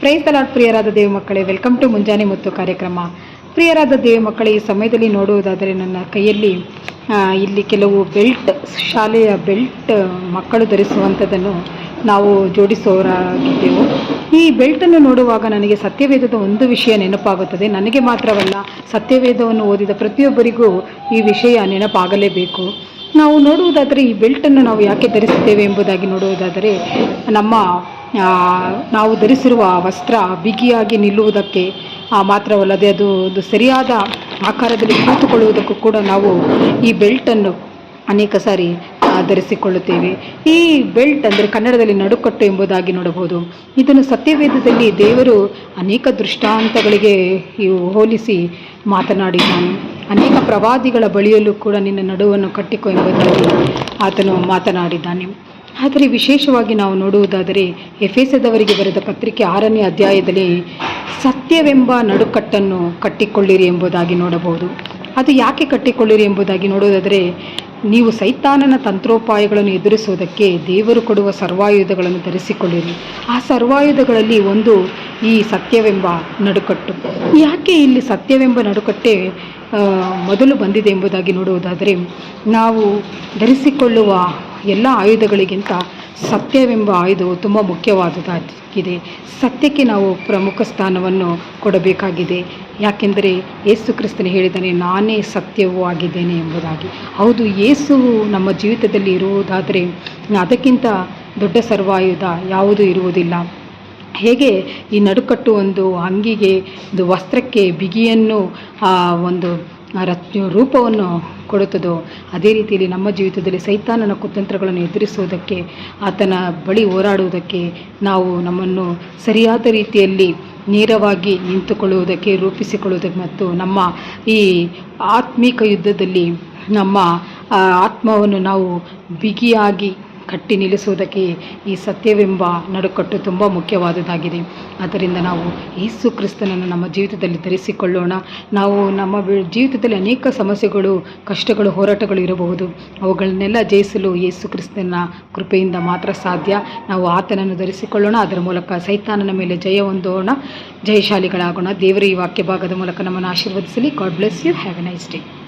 Price ಅಲಾಡ್ ಪ್ರಿಯರಾದ ದೇವ ಮಕ್ಕಳೇ, welcome to ಮುಂಜಾನೆ ಮತ್ತು ಕಾರ್ಯಕ್ರಮ. ಪ್ರಿಯರಾದ ದೇವ ಮಕ್ಕಳೇ, ಈ ಸಮಯದಲ್ಲಿ ನೋಡುವುದಾದರೆ ನನ್ನ ಕೈಯಲ್ಲಿ ಇಲ್ಲಿ ಕೆಲವು ಬೆಲ್ಟ್, ಶಾಲೆಯ ಬೆಲ್ಟ್ ಮಕ್ಕಳು ಧರಿಸುವಂಥದ್ದನ್ನು ನಾವು ಜೋಡಿಸೋರಾಗಿದ್ದೆವು. ಈ ಬೆಲ್ಟನ್ನು ನೋಡುವಾಗ ನನಗೆ ಸತ್ಯವೇದದ ಒಂದು ವಿಷಯ ನೆನಪಾಗುತ್ತದೆ. ನನಗೆ ಮಾತ್ರವಲ್ಲ, ಸತ್ಯವೇದವನ್ನು ಓದಿದ ಪ್ರತಿಯೊಬ್ಬರಿಗೂ ಈ ವಿಷಯ ನೆನಪಾಗಲೇಬೇಕು. ನಾವು ನೋಡುವುದಾದರೆ, ಈ ಬೆಲ್ಟನ್ನು ನಾವು ಯಾಕೆ ಧರಿಸುತ್ತೇವೆ ಎಂಬುದಾಗಿ ನೋಡುವುದಾದರೆ, ನಮ್ಮ ನಾವು ಧರಿಸಿರುವ ವಸ್ತ್ರ ಬಿಗಿಯಾಗಿ ನಿಲ್ಲುವುದಕ್ಕೆ ಮಾತ್ರವಲ್ಲದೆ ಅದು ಒಂದು ಸರಿಯಾದ ಆಕಾರದಲ್ಲಿ ಕೂತುಕೊಳ್ಳುವುದಕ್ಕೂ ಕೂಡ ನಾವು ಈ ಬೆಲ್ಟನ್ನು ಅನೇಕ ಸಾರಿ ಧರಿಸಿಕೊಳ್ಳುತ್ತೇವೆ. ಈ ಬೆಲ್ಟ್ ಅಂದರೆ ಕನ್ನಡದಲ್ಲಿ ನಡುಕಟ್ಟು ಎಂಬುದಾಗಿ ನೋಡಬಹುದು. ಇದನ್ನು ಸತ್ಯವೇದದಲ್ಲಿ ದೇವರು ಅನೇಕ ದೃಷ್ಟಾಂತಗಳಿಗೆ ಹೋಲಿಸಿ ಮಾತನಾಡಿದ್ದಾನೆ. ಅನೇಕ ಪ್ರವಾದಿಗಳ ಬಳಿಯಲ್ಲೂ ಕೂಡ ನಿನ್ನ ನಡುವನ್ನು ಕಟ್ಟಿಕೊ ಎಂಬುದಾಗಿ ಆತನು ಮಾತನಾಡಿದ್ದಾನೆ. ಆದರೆ ವಿಶೇಷವಾಗಿ ನಾವು ನೋಡುವುದಾದರೆ ಎಫೆಸದವರಿಗೆ ಬರೆದ ಪತ್ರಿಕೆ ಆರನೇ ಅಧ್ಯಾಯದಲ್ಲಿ ಸತ್ಯವೆಂಬ ನಡುಕಟ್ಟನ್ನು ಕಟ್ಟಿಕೊಳ್ಳಿರಿ ಎಂಬುದಾಗಿ ನೋಡಬಹುದು. ಅದು ಯಾಕೆ ಕಟ್ಟಿಕೊಳ್ಳಿರಿ ಎಂಬುದಾಗಿ ನೋಡುವುದಾದರೆ ನೀವು ಸೈತಾನನ ತಂತ್ರೋಪಾಯಗಳನ್ನು ಎದುರಿಸುವುದಕ್ಕೆ ದೇವರು ಕೊಡುವ ಸರ್ವಾಯುಧಗಳನ್ನು ಧರಿಸಿಕೊಳ್ಳಿರಿ. ಆ ಸರ್ವಾಯುಧಗಳಲ್ಲಿ ಒಂದು ಈ ಸತ್ಯವೆಂಬ ನಡುಕಟ್ಟು. ಯಾಕೆ ಇಲ್ಲಿ ಸತ್ಯವೆಂಬ ನಡುಕಟ್ಟೆ ಮೊದಲು ಬಂದಿದೆ ಎಂಬುದಾಗಿ ನೋಡುವುದಾದರೆ ನಾವು ಧರಿಸಿಕೊಳ್ಳುವ ಎಲ್ಲ ಆಯುಧಗಳಿಗಿಂತ ಸತ್ಯವೆಂಬ ಆಯುಧವು ತುಂಬ ಮುಖ್ಯವಾದುದಾಗಿದೆ ಸತ್ಯಕ್ಕೆ ನಾವು ಪ್ರಮುಖ ಸ್ಥಾನವನ್ನು ಕೊಡಬೇಕಾಗಿದೆ. ಯಾಕೆಂದರೆ ಯೇಸು ಕ್ರಿಸ್ತನು ಹೇಳಿದ್ದಾನೆ, ನಾನೇ ಸತ್ಯವೂ ಆಗಿದ್ದೇನೆ ಎಂಬುದಾಗಿ. ಹೌದು, ಯೇಸು ನಮ್ಮ ಜೀವಿತದಲ್ಲಿ ಇರುವುದಾದರೆ ಅದಕ್ಕಿಂತ ದೊಡ್ಡ ಸರ್ವಾಯುಧ ಯಾವುದೂ ಇರುವುದಿಲ್ಲ. ಹೇಗೆ ಈ ನಡುಕಟ್ಟು ಒಂದು ಅಂಗಿಗೆ, ಒಂದು ವಸ್ತ್ರಕ್ಕೆ, ಬಿಗಿಯನ್ನು ಒಂದು ರಚ ರೂಪವನ್ನು ಕೊಡುತ್ತದೋ, ಅದೇ ರೀತಿಯಲ್ಲಿ ನಮ್ಮ ಜೀವಿತದಲ್ಲಿ ಸೈತಾನನ ಕುತಂತ್ರಗಳನ್ನು ಎದುರಿಸುವುದಕ್ಕೆ, ಆತನ ಬಳಿ ಹೋರಾಡುವುದಕ್ಕೆ ನಾವು ನಮ್ಮನ್ನು ಸರಿಯಾದ ರೀತಿಯಲ್ಲಿ ನೇರವಾಗಿ ನಿಂತುಕೊಳ್ಳುವುದಕ್ಕೆ, ರೂಪಿಸಿಕೊಳ್ಳುವುದಕ್ಕೆ ಮತ್ತು ನಮ್ಮ ಈ ಆತ್ಮೀಕ ಯುದ್ಧದಲ್ಲಿ ನಮ್ಮ ಆತ್ಮವನ್ನು ನಾವು ಬಿಗಿಯಾಗಿ ಕಟ್ಟಿ ನಿಲ್ಲಿಸುವುದಕ್ಕೆ ಈ ಸತ್ಯವೆಂಬ ನಡುಕಟ್ಟು ತುಂಬ ಮುಖ್ಯವಾದುದಾಗಿದೆ ಆದ್ದರಿಂದ ನಾವು ಯೇಸು ಕ್ರಿಸ್ತನನ್ನು ನಮ್ಮ ಜೀವಿತದಲ್ಲಿ ಧರಿಸಿಕೊಳ್ಳೋಣ. ನಾವು ನಮ್ಮ ಜೀವಿತದಲ್ಲಿ ಅನೇಕ ಸಮಸ್ಯೆಗಳು, ಕಷ್ಟಗಳು, ಹೋರಾಟಗಳು ಇರಬಹುದು. ಅವುಗಳನ್ನೆಲ್ಲ ಜಯಿಸಲು ಯೇಸು ಕ್ರಿಸ್ತನ ಕೃಪೆಯಿಂದ ಮಾತ್ರ ಸಾಧ್ಯ. ನಾವು ಆತನನ್ನು ಧರಿಸಿಕೊಳ್ಳೋಣ. ಅದರ ಮೂಲಕ ಸೈತಾನನ ಮೇಲೆ ಜಯ ಹೊಂದೋಣ. ಜಯಶಾಲಿಗಳಾಗೋಣ. ದೇವರ ಈ ವಾಕ್ಯ ಭಾಗದ ಮೂಲಕ ನಮ್ಮನ್ನು ಆಶೀರ್ವದಿಸಲಿ. God bless you have a nice day